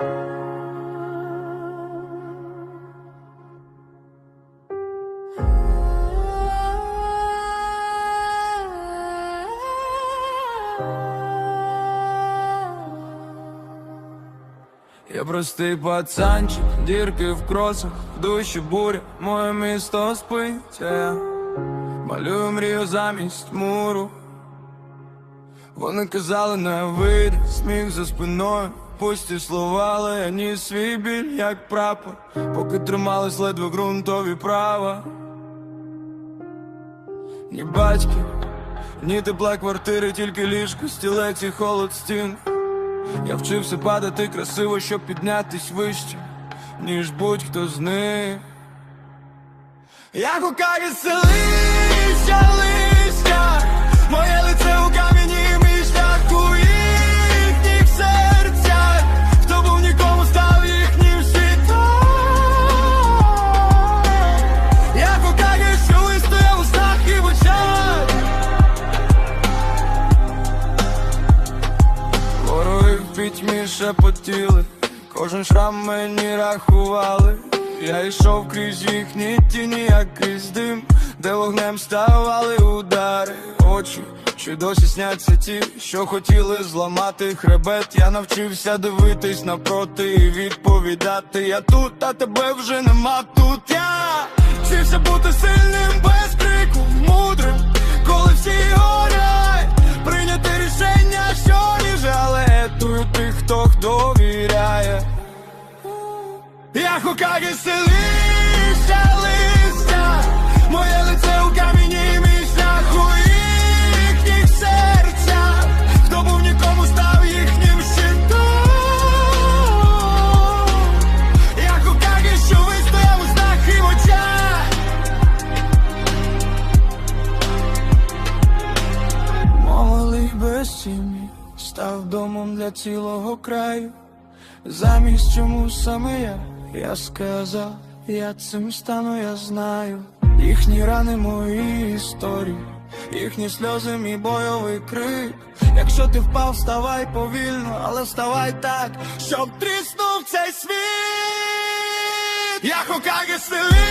Я простий пацанчик, дірки в кросах, в душі буря, моє місто спить, а я малюю мрію замість муру. Вони казали, не вийде, сміх за спиною пусті слова, але я ніс свій біль, як прапор, поки тримались ледве ґрунтові права. Ні батьки, ні тепла квартири, тільки ліжко, стілець і холод стін. Я вчився падати красиво, щоб піднятись вище, ніж будь-хто з них. Я гукаю селища пітьмі шепотіли, кожен шрам мені рахували. Я йшов крізь їхні тіні, як крізь дим, де вогнем ставали удари, очі, чи досі сняться ті, що хотіли зламати хребет. Я навчився дивитись навпроти і відповідати. Я тут, а тебе вже нема тут. Я вчився бути сильним Я хукаги селища листя, моє лице у камені, мій у їхніх серцях, хто був нікому став їхнім щитом. Я хукаги, що вистояв у снах і в очах. Малий без сім'ї став домом для цілого краю. Замість чому саме я, я сказав, я цим стану, я знаю. Їхні рани мої історії, їхні сльози, мій бойовий крик. Якщо ти впав, вставай повільно, але вставай так, щоб тріснув цей світ. Я хокаге селища